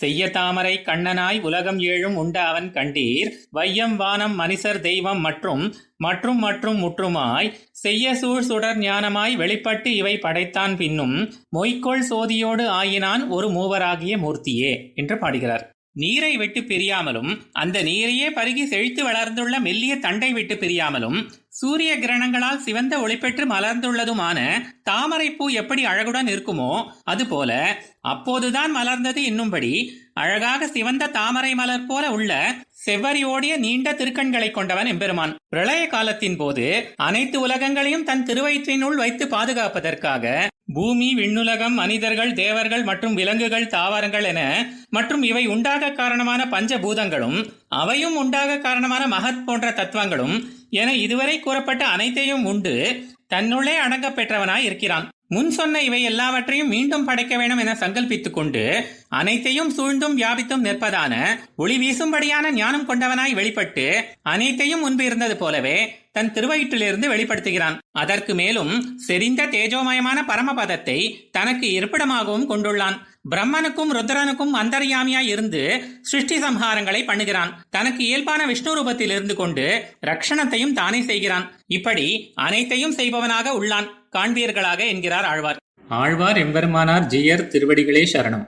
செய்ய தாமரை கண்ணனாய் உலகம் ஏழும் உண்ட அவன் கண்டீர். வையம் வானம் மனிதர் தெய்வம் மற்றும் மற்றும் மற்றும் முற்றுமாய் செய்ய சூழ் சுடர் ஞானமாய் வெளிப்பட்டு இவை படைத்தான் பின்னும். மொய்க்கொள் சோதியோடு ஆயினான் ஒரு மூவராகிய மூர்த்தியே என்று பாடுகிறார். நீரை விட்டு பிரியாமலும் அந்த நீரையே பருகி செழித்து வளர்ந்துள்ள மெல்லிய தண்டை விட்டு பிரியாமலும் சூரிய கிரணங்களால் சிவந்த ஒளிபெற்று மலர்ந்துள்ளதுமான தாமரைப்பூ எப்படி அழகுடன் இருக்குமோ அதுபோல அப்போதுதான் மலர்ந்தது என்னும்படி அழகாக சிவந்த தாமரை மலர் போல உள்ள செவ்வரியோடிய நீண்ட திருக்கண்களை கொண்டவன் எம்பெருமான். பிரளய காலத்தின் போது அனைத்து உலகங்களையும் தன் திருவயிற்றினுள் வைத்து பாதுகாப்பதற்காக பூமி விண்ணுலகம் மனிதர்கள் தேவர்கள் மற்றும் விலங்குகள் தாவரங்கள் என மற்றும் இவை உண்டாக காரணமான பஞ்சபூதங்களும் அவையும் உண்டாக காரணமான மகத் போன்ற தத்துவங்களும் என இதுவரை கூறப்பட்ட அனைத்தையும் உண்டு. தன்னுள்ளே அடங்கப் பெற்றவனாய் இருக்கிறான். முன் சொன்ன இவை எல்லாவற்றையும் மீண்டும் படைக்க வேண்டும் என சங்கல்பித்துக் கொண்டு அனைத்தையும் சூழ்ந்தும் வியாபித்தும் நிற்பதான ஒளி வீசும்படியான ஞானம் கொண்டவனாய் வெளிப்பட்டு அனைத்தையும் முன்பு இருந்தது போலவே தன் திருவயிற்றிலிருந்து வெளிப்படுத்துகிறான். அதற்கு மேலும் செறிந்த தேஜோமயமான பரமபதத்தை தனக்கு இருப்பிடமாகவும் கொண்டுள்ளான். பிரம்மனுக்கும் ருத்ரனுக்கும் அந்தர்யாமியாய் இருந்து சிருஷ்டி சம்ஹாரங்களை பண்ணுகிறான். தனக்கு இயல்பான விஷ்ணு ரூபத்தில் இருந்து கொண்டு ரக்ஷணத்தையும் தானே செய்கிறான். இப்படி அனைத்தையும் செய்பவனாக உள்ளான். காண்பீர்களாக என்கிறார் ஆழ்வார். ஆழ்வார் எம்பெருமானார் ஜியர் திருவடிகளே சரணம்.